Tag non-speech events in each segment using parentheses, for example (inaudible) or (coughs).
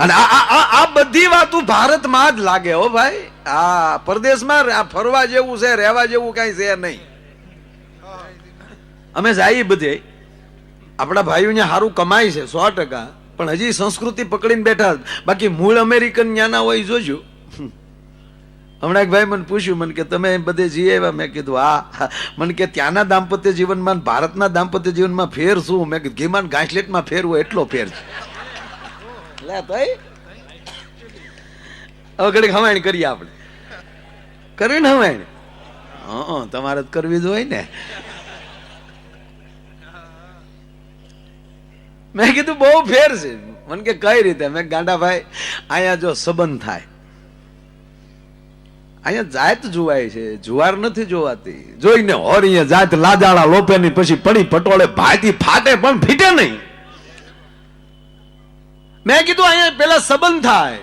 અને આ આ- આ આ બધી વાતો ભારતમાં જ લાગે હો ભાઈ. આ પરદેશમાં ફરવા જેવું છે, રહેવા જેવું કઈ છે નહીં. અમે જઈએ બધે. આપણા ભાઈઓને સારું કમાય છે, સો ટકા. પણ હજી સંસ્કૃતિ પકડીને બેઠા બાકી મૂળ અમેરિકન જ્ઞાના હોય જોજો. હમણાં એક ભાઈ મને પૂછ્યું, મને કે તમે બધે જઈ આવ્યા મેં કીધું, હા. મને કે, ત્યાંના દાંપત્ય જીવનમાં ભારતના દાંપત્ય જીવનમાં ફેર શું? મેં કીધું ઘીમાન ગાંઠલેટમાં ફેર હોય એટલો ફેર છે. ઘડીક હવાણ કરીએ આપણે. કરવી ને હવાણ તમારે કરવી જ હોય ને. મેં કીધું બહુ ફેર છે. મને કે કઈ રીતે? મેં ગાંડાભાઈ અહીંયા જો સંબંધ થાય. અહીંયા જાત જોવાય છે. જુવાર નથી જોવાતી. જોઈને હોર અહીંયા જાત લાજાળા લોપેની પછી પડી પટોળે ભાતી ફાટે પણ ફીટે નહીં. મેં કીધું અહીંયા પેલા સંબંધ થાય.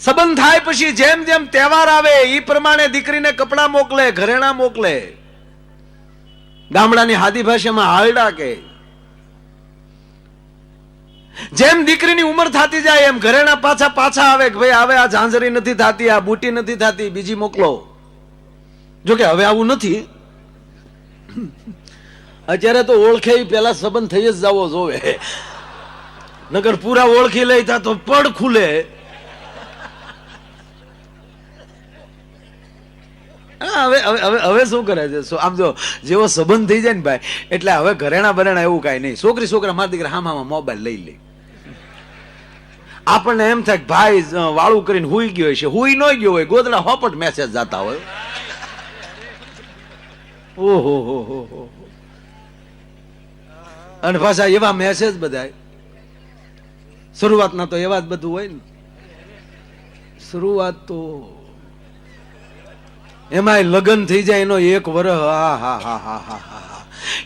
સંબંધ થાય પછી જેમ જેમ તહેવાર આવે એ પ્રમાણે દીકરીને કપડા મોકલે, ઘરેણા મોકલે. ગામડાની હાદી ભાષામાં હાલડા કે જેમ દીકરીની ઉંમર થતી જાય, એમ ઘરેણા પાછા પાછા આવે કે ભાઈ હવે આ ઝાંઝરી નથી થતી, આ બુટી નથી થતી, બીજી મોકલો. જો કે હવે આવું નથી. અત્યારે તો ઓળખે પેલા સંબંધ થઈ જ જવો જોવે. નગર પૂરા ઓળખી લઈ તા પડ ખુલે. હવે હવે હવે શું કરે છે? આમ જો, જેવો સંબંધ થઈ જાય ને ભાઈ, એટલે હવે ઘરેણા બરેણા એવું કાંઈ નહીં. છોકરી, છોકરા, મારા દીકરા હામ મોબાઈલ લઈ લે. આપણને એમ થાય કે ભાઈ વાળું કરીને હુઈ ગયો છે હુઈ ન ગયો હોય, ગોદડા હોપટ મેસેજ જતા હોય. ઓહો, હો હો અને પાછા એવા મેસેજ બધાય. શરૂઆતના તો એવા જ બધું હોય ને. શરૂઆત તો એમાંય લગ્ન થઈ જાય એનો એક વર હા હા હા હા હા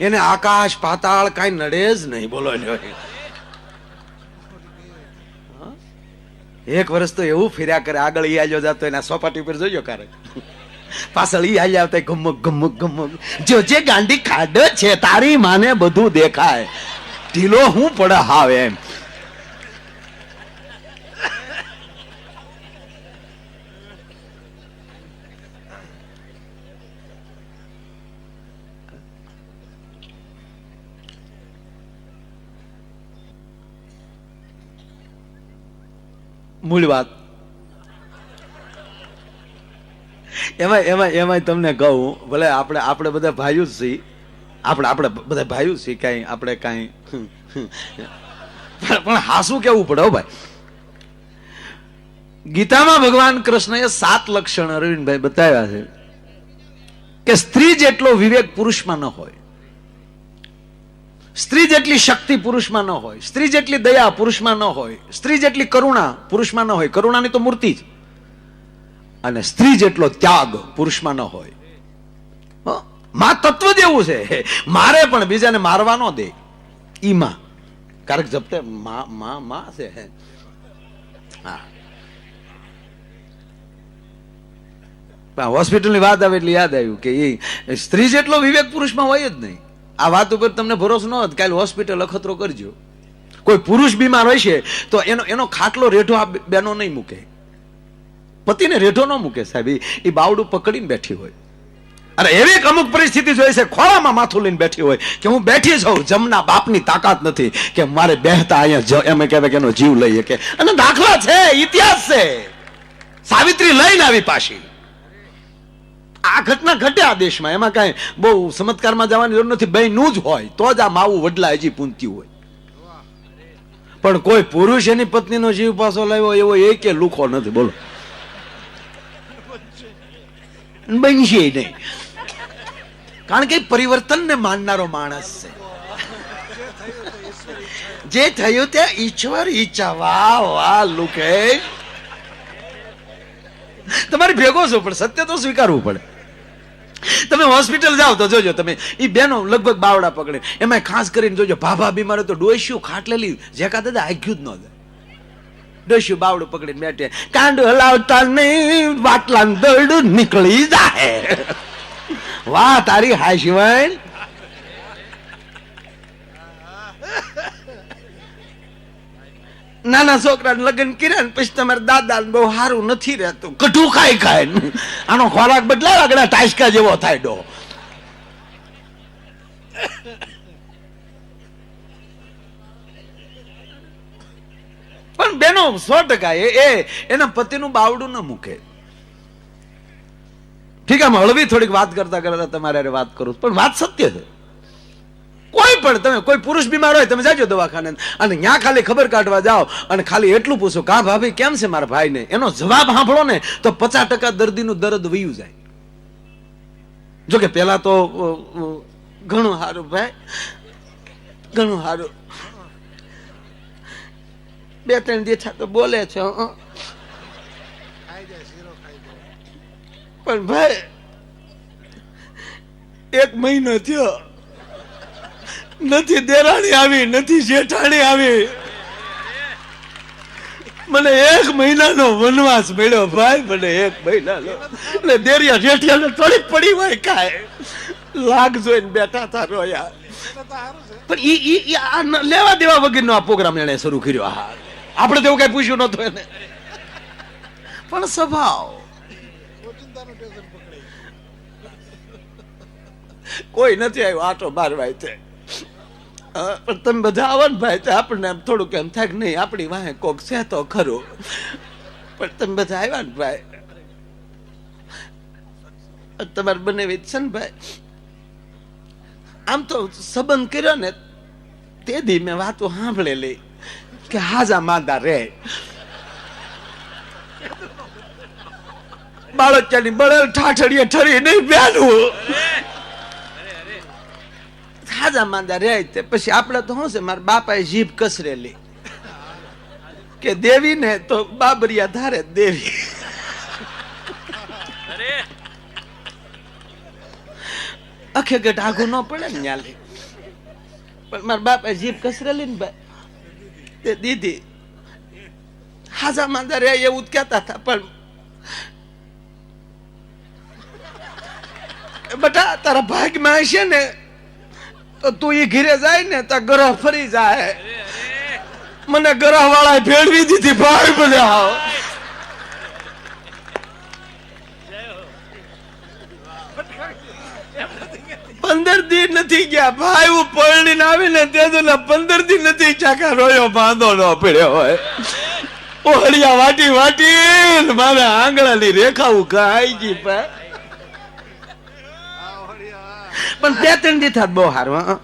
એને આકાશ પાતાળ કાંઈ નડે જ નહીં, બોલો? એક વર્ષ તો એવું ફેર્યા કરે, આગળ ઈ આલ્યો જતો, એના સોપાટી ઉપર જોયો કરે. પાછળ ઈ આલ્યા આવતા ગમક ગમક ગમક જો જે ગાંડી ખાડ છે, તારી માને બધું દેખાય. ઢીલો હું પડે હાવ એમ. મૂળ વાત. એમાં એમાં એમાં તમને કહું, ભલે આપણે આપણે બધા ભાઈઓ જ છીએ. આપણે આપણે બધા ભાઈઓ છીએ કાંઈ આપણે કાંઈ. પણ હાસું કેવું પડે હો ભાઈ? ગીતામાં ભગવાન કૃષ્ણએ સાત લક્ષણ અરવિંદભાઈ બતાવ્યા છે કે સ્ત્રી જેટલો વિવેક પુરુષમાં ન હોય. સ્ત્રી જેટલી શક્તિ પુરુષમાં ન હોય, સ્ત્રી જેટલી દયા પુરુષમાં ન હોય, સ્ત્રી જેટલી કરુણા પુરુષમાં ન હોય, કરુણાની તો મૂર્તિ જ. અને સ્ત્રી જેટલો ત્યાગ પુરુષમાં ન હોય. મા તત્વ જેવું છે. મારે પણ બીજાને મારવા ન દે. ઈ કારક જપતે માં માં માં છે, હા. હોસ્પિટલની વાત આવે એટલે યાદ આવ્યું કે એ સ્ત્રી જેટલો વિવેક પુરુષમાં હોય જ નહીં. આ વાત ઉપર તમને ભરોસો ન હોત કાલે હોસ્પિટલ અખતરો કરજો. કોઈ પુરુષ બીમાર હોય છે, તો એનો એનો ખાટલો રેઢો આ બેનો નહીં મૂકે. પતિને રેઢો ન મૂકે સાહેબ. ઈ બાવડું પકડીને બેઠી હોય. અને એવી એક અમુક પરિસ્થિતિ જોઈ છે, ખોળામાં માથું લઈને બેઠી હોય કે હું બેઠી છું જમના બાપની તાકાત નથી કે મારે બેહતા અહીંયા એમ કહેવાય કે એનો જીવ લઈએ કે અને દાખલા છે, ઇતિહાસ છે. સાવિત્રી લઈને આવી પાછી. આ ઘટના ઘટે આ દેશમાં. એમાં કાંઈ બહુ ચમત્કારમાં જવાની જરૂર નથી. બહેનું જ હોય, તો જ આ માવું વડલા હજી પૂંત્યું હોય. પણ કોઈ પુરુષ એની પત્નીનો જીવ પાછો લાવ્યો એવો એ કે લુખો નથી. બોલો. બનશે નહીં. કારણ કે પરિવર્તનને માનનારો માણસ છે. જે થયું તે ઈશ્વર ઈચ્છા વાહ વાહ લુકેશ તમારે ભેગો છો, પણ સત્ય તો સ્વીકારવું પડે. તમે હોસ્પિટલ જાઓ તો જોજો તમે. એ બેનો લગભગ બાવડા પકડે. એમાં ખાસ કરીને જોજો, ભાભા બીમાર તો ડોસ્યું ખાટલેલી જેકા દાદા, આગ્યું જ ન જાય. ડોસ્યું બાવડું પકડીને બેઠે. કાંડ હલાવતા નહીં વાટલા દરડું નીકળી જાય વાહ, તારી હાશીવાન નાના છોકરાને લગ્ન કર્યા ને પછી તમારા દાદા બહુ સારું નથી રહેતું. કઠું ખાય ખાય આનો ખોરાક બદલાય, આગળ ટાઈસકા જેવો થાય ડો. પણ બેનો, સો ટકા એ એના પતિનું બાવડું ન મૂકે. ઠીક આમ હળવી થોડીક વાત કરતા કરતા તમારે વાત કરું પણ વાત સત્ય છે. પણ તમે કોઈ પુરુષ બીમાર હોય, તમે જાજો દવાખાને. અને ત્યાં ખાલી ખબર કાઢવા જાઓ અને ખાલી એટલું પૂછો કા ભાભી કેમ છે મારા ભાઈને? એનો જવાબ સાંભળો ને તો પચાસ ટકા દર્દીનું દર્દ વયું જાય. જો કે પેલા તો ઘણું સારું ભાઈ, ઘણું સારું. બે ત્રણ દેછા તો બોલે છે. પણ ભાઈ, એક મહિનો થયો. નથી દેરાણી આવી, નથી જેઠાણી આવી. મને એક મહિનાનો વનવાસ મળ્યો ભાઈ, મને એક મહિનાનો. એટલે દેરિયા જેઠિયાને થોડી પડી હોય કાંઈ. લાગ જોઈને બેઠા હતા રોયા. પણ ઈ ઈ આ લેવા દેવા વગરનો આ પ્રોગ્રામ એણે શરૂ કર્યો. હા આપણે તો એવું કઈ પૂછ્યું નતું એને. પણ સ્વભાવ. કોઈ નથી આવ્યો, આટો બાર વાય તમે બધા આવો ને ભાઈ આપણને આમ થોડુંક એમ થાય કે નહીં, આપણી વાહે કોક છે તો ખરું. પણ તમે બધા આવ્યા ને ભાઈ. તમારે બંને છે ને ભાઈ. આમ તો સંબંધ કર્યો ને, તે દી મેં વાતો સાંભળેલી કે હાજા માંદા રે. બાળકિયાની બળેલ ઠાઠડીએ ઠરી નહીં બેનું હાજા માંદા રહે તે પછી આપણે તો શું છે મારા બાપાએ જીભ કસરેલી. કે દેવી ને તો બાબરિયા ધારે દેવી. અખે ગટ આઘું ન પડે ને ન્યાલી. પણ મારા બાપાએ જીભ કસરેલી ને ભાઈ તે દીધી હાજા માંદા રહે એવું જ કહેતા હતા પણ બટા તારા ભાગમાં હશે ને તો તું એ ઘીરે જાય ને તો ગ્રહ ફરી જાય. મને ગ્રહ વાળા ભેળવી દીધી, ભાઈ બધા પંદર દી નથી ગયા, ભાઈ હું પરણીને આવીને તે તો ના પંદર દી નથી ચાકા રોયો બાંધો ન પડ્યો હોય. ઓહળિયા વાટી વાટી મારા આંગળાની રેખાઓ ખાઈ ગઈ પા. પણ બે ત્રણ દી થાત બહુ સારું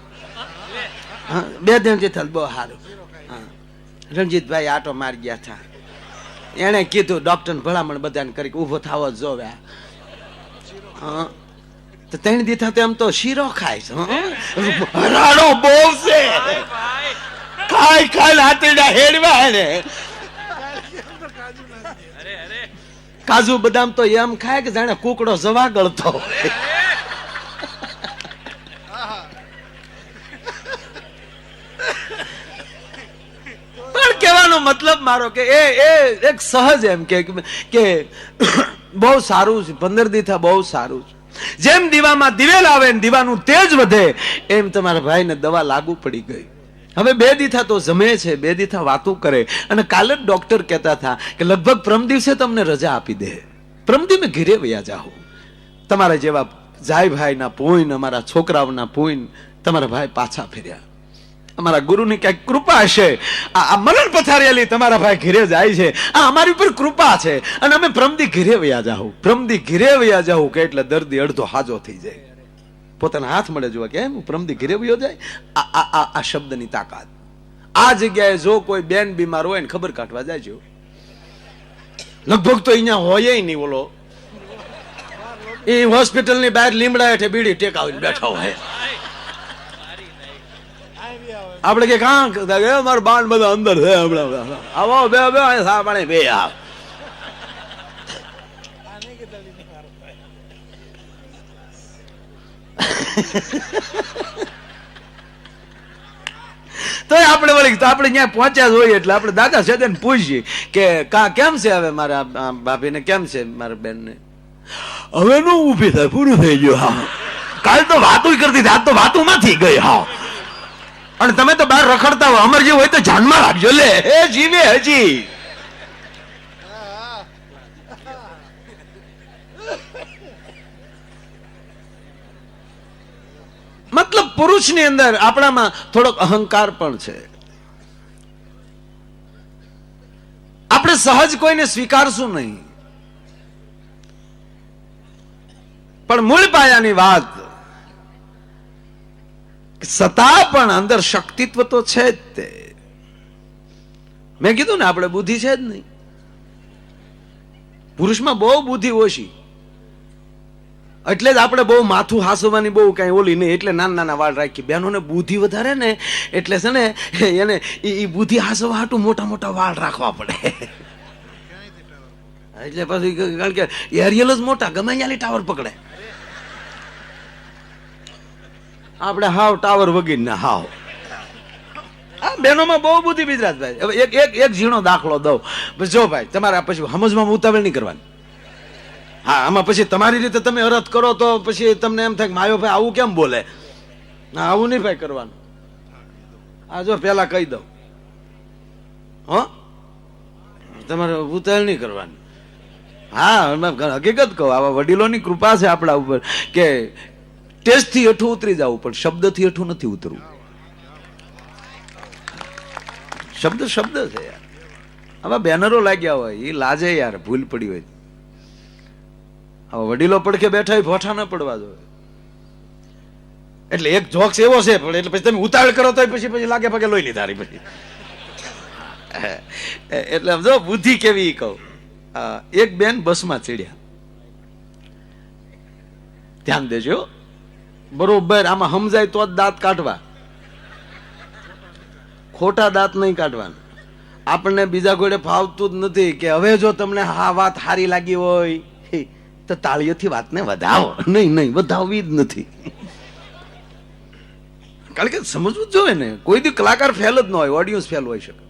બે ત્રણ દી થાત બહુ સારું. રણજીતભાઈ આટો મારી ગયા હતા એણે કીધું ડોક્ટર ભલામણ બધાને કરી ઊભો થાવો જોવે. તો ત્રણ દી થતા એમ તો શીરો ખાય છે, હં? રાડો બહુ છે. ખાય ખાય, હાથીડા હેડવા એને. કાજુ બદામ તો એમ ખાય કે જાણે કુકડો જવા ગળતો હોય પણ કહેવાનો મતલબ મારો કે એ એ એક સહજ એમ કે કે (coughs) બહુ સારું છે, પંદર દીથા બહુ સારું છે. જેમ દીવામાં દિવેલ આવે ને દીવાનું તેજ વધે, એમ તમારા ભાઈને દવા લાગુ પડી ગઈ. હવે બે દીથા તો જમે છે, બે દીથા વાતો કરે. અને કાલે જ ડોક્ટર કહેતા હતા કે લગભગ પ્રમ દિવસે તમને રજા આપી દે. પ્રમ દિવસે ઘીરે વયા જાઓ. તમારા જેવા જાય ભાઈના પોઈન, અમારા છોકરાઓના પોઈન તમારા ભાઈ પાછા ફેર્યા. અમારા ગુરુની ક્યાંક કૃપા હશે આ મરણ પથારેલી તમારા ભાઈ ઘીરે જાય છે. આ અમારી ઉપર કૃપા છે. અને અમે પ્રમદી ઘેરે વયા જાઉં પ્રમદી ઘેરે વયા જાઉં કે એટલે દર્દી અડધો હાજો થઈ જાય. પોતાના હાથ મળે જોવા કે હું પ્રમદી ઘેરે વયો જાય. આ આ શબ્દની તાકાત. આ જગ્યાએ જો કોઈ બેન બીમાર હોય ને ખબર કાઢવા જાય છે લગભગ તો અહીંયા હોય નહીં બોલો એ હોસ્પિટલની બહાર લીમડા હેઠે બીડી ટેકાવીને બેઠા હોય. આપણે કે કાંક મારા બાણ બધા અંદર છે. હમણાં આવો, બે બે સા પાણી બે આ તો આપણે વળી આપણે ત્યાં પહોંચ્યા જ હોઈએ એટલે આપણે દાદા છે પૂછીએ કે, કા કેમ છે હવે મારા ભાભીને કેમ છે મારા બેનને? હવે નું ઊભી થાય, પૂરું થઈ ગયું, હા. કાલ તો વાતું કરતી આજ તો વાતું માંથી ગઈ, હા. અને તમે તો બહાર રખડતા હો અમર જેવું હોય તો જાનમાં રાખજો લે. એ જીવે હજી. મતલબ પુરુષની અંદર આપણામાં થોડોક અહંકાર પણ છે. આપણે સહજ કોઈને સ્વીકારશું નહીં. પણ મૂળ પાયાની વાત સતા પણ અંદર શક્તિત્વ તો છે જ તે. મેં કીધું ને, આપણે બુદ્ધિ છે જ નહીં. પુરુષમાં બહુ બુદ્ધિ ઓછી એટલે જ આપણે બહુ માથું હાસવાની બહુ કાંઈ ઓલી નહીં, એટલે નાના નાના વાળ રાખી. બહેનોને બુદ્ધિ વધારે ને, એટલે છે ને, એને એ બુદ્ધિ હાસવા હાટું મોટા મોટા વાળ રાખવા પડે. એટલે પછી કારણ કે એરિયલ જ મોટા, ગમે ટાવર પકડે. આપણે હાવ ટાવર વગીર ને હાવ. આ બહેનોમાં બહુ બુદ્ધિ ગુજરાતભાઈ હવે એક એક એક ઝીણો દાખલો દઉં. જો ભાઈ, તમારે પછી સમજમાં ઉતાવળ નહીં કરવાની. હા, આમાં પછી તમારી રીતે તમે અરજ કરો તો પછી તમને એમ થાય માયો ભાઈ આવું કેમ બોલે? ના, આવું નહીં ભાઈ કરવાનું. આ જો પેલા કહી દઉં. હો? તમારે ઉતાવળ નહીં કરવાની. હા હકીકત કહું, આવા વડીલોની કૃપા છે આપણા ઉપર કે ટેસ્ટથી હેઠું ઉતરી જવું, પણ શબ્દથી હેઠું નથી ઉતરવું. શબ્દ શબ્દ છે યાર. આવા બેનરો લાગ્યા હોય એ લાજે યાર, ભૂલ પડી હોય. હવે વડીલો પડખે બેઠા ભોઠા ન પડવા જોઈએ એટલે એક જોક્સ એવો છે, પણ એટલે પછી તમે ઉતાળ કરો તો પછી પછી લાગે પગે લોહી લીધા પછી. એટલે જો, બુદ્ધિ કેવી કહું. એક બેન બસમાં ચડ્યા. ધ્યાન દેજો. બરોબર, આમાં સમજાય તો જ દાંત કાઢવા. ખોટા દાંત નહીં કાઢવાના. આપણને બીજા કોઈને ફાવતું જ નથી કે હવે જો તમને હા વાત સારી લાગી હોય તો તાળીઓથી વાતને વધાવો. નહીં નહીં, વધાવવી જ નથી. કારણ કે સમજવું જ જોઈએ ને, કોઈ દી કલાકાર ફેલ જ ન હોય ઓડિયન્સ ફેલ હોય શકે.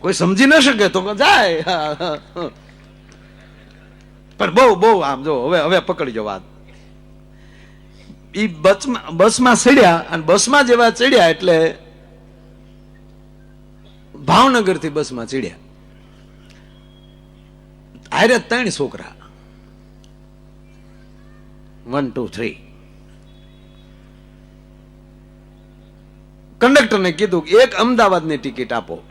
કોઈ સમજી ન શકે તો જાય. (laughs) પણ બહુ બહુ આમ જો, હવે હવે પકડજો વાત. બસમાં બસમાં ચડ્યા અને બસમાં જેવા ચડ્યા એટલે ભાવનગરથી બસમાં ચડ્યા. આરે ત્રણ છોકરા. વન ટુ થ્રી કંડક્ટરને કીધું કે એક અમદાવાદની ટિકિટ આપો.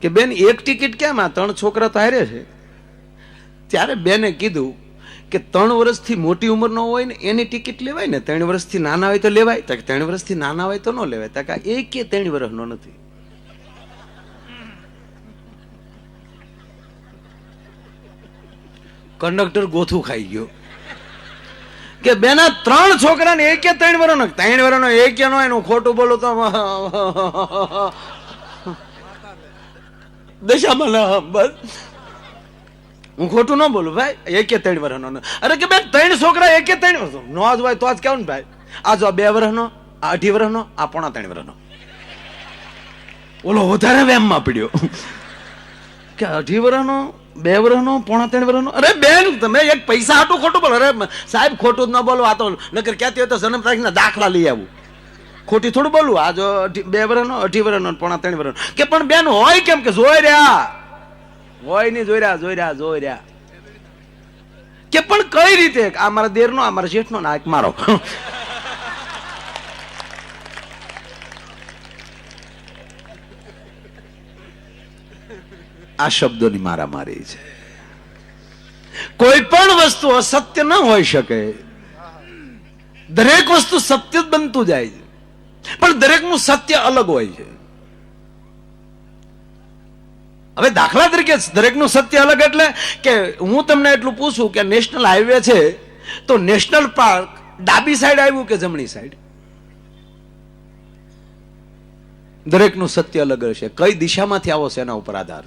કે બેન, એક ટિકિટ કેમ? આ ત્રણ છોકરા તો હારે છે. ત્યારે બેને કીધું કે ત્રણ વર્ષથી મોટી ઉંમરનો હોય ને, એની ટિકિટ લેવાય ને, ત્રણ વર્ષથી નાના હોય તો લેવાય. તો ત્રણ વર્ષથી નાના હોય તો ન લેવાય. તો કે એક કે ત્રણ વર્ષનો નથી. કંડક્ટર ગોથું ખાઈ ગયો. કે બેના ત્રણ છોકરા ને એક ત્રણ વર્ષનો ત્રણ વર્ષનો એક નો, એનું ખોટું બોલો તો દશામાં બસ. હું ખોટું ન બોલું, ભાઈ. એકે ત્રણ વર્ષનો અરે કે બેન, ત્રણ છોકરા એકે ત્રણ વર્ષ નો જ હોય તો જ કેવું ને ભાઈ આ જો બે વર્ષનો આ અઢી વર્ષનો આ પોણા ત્રણ વર્ષનો ઓલો વધારે વેમમાં પડ્યો. કે અઢી વર્ષનો બે વર્ષનો પોણા ત્રણ વર્ષનો અરે બેન, તમે એક પૈસા હાટું ખોટું બોલો. અરે સાહેબ, ખોટું જ ન બોલો. આ તો નકર ક્યાંથી હોય તો જન્મ તારીખના દાખલા લઈ આવું. ખોટી થોડું બોલું. આ જો બે વર્ષનો અઢી વર્ષનો પોણા ત્રણ વર્ષનો કે પણ બેન, હોય કેમ કે, જોઈ રહ્યા. હોય નહીં, જોઈ રહ્યા જોઈ રહ્યા જોઈ રહ્યા. કે પણ કઈ રીતે? આ મારા દેરનો, આ મારા શેઠનો ના એક મારો. આ શબ્દોની મારામારી છે. કોઈ પણ વસ્તુ અસત્ય ન હોઈ શકે. દરેક વસ્તુ સત્ય જ બનતું જાય છે. પણ દરેકનું સત્ય અલગ હોય છે. હવે દાખલા તરીકે દરેકનું સત્ય અલગ એટલે કે હું તમને એટલું પૂછું કે નેશનલ હાઈવે છે, તો નેશનલ પાર્ક ડાબી સાઈડ આવ્યું કે જમણી સાઈડ? દરેકનું સત્ય અલગ હશે. કઈ દિશામાંથી આવો છે એના ઉપર આધાર?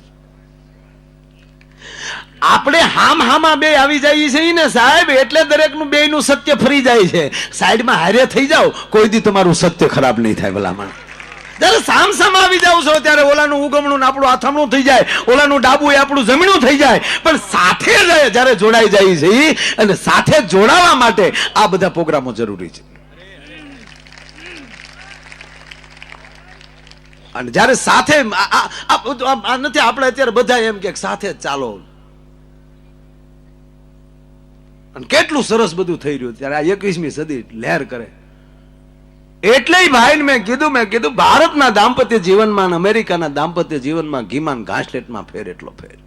આપણે હામ હામાં બે આવી જઈએ છીએ ને સાહેબ, એટલે દરેકનું બેયનું સત્ય ફરી જાય છે. સાઈડમાં હારે થઈ જાઓ, કોઈ દી તમારું સત્ય ખરાબ નહીં થાય ભલામણ. જ્યારે સામ સામ આવી જાવ છો, ત્યારે ઓલાનું ઉગમણું આપણું આથમણું થઈ જાય, ઓલાનું ડાબુ એ આપણું જમીણું થઈ જાય. પણ સાથે જયારે જોડાઈ જાય છે, અને સાથે જોડાવા માટે આ બધા પ્રોગ્રામો જરૂરી છે. અને જ્યારે સાથે નથી, આપણે અત્યારે બધા એમ કે સાથે ચાલો. અને કેટલું સરસ બધું થઈ રહ્યું ત્યારે આ એકવીસમી સદી લહેર કરે. એટલે ભાઈ મેં કીધું મેં કીધું, ભારતના દાંપત્ય જીવનમાં અમેરિકાના દાંપત્ય જીવનમાં ઘીમાન ઘાસલેટમાં ફેર એટલો ફેર.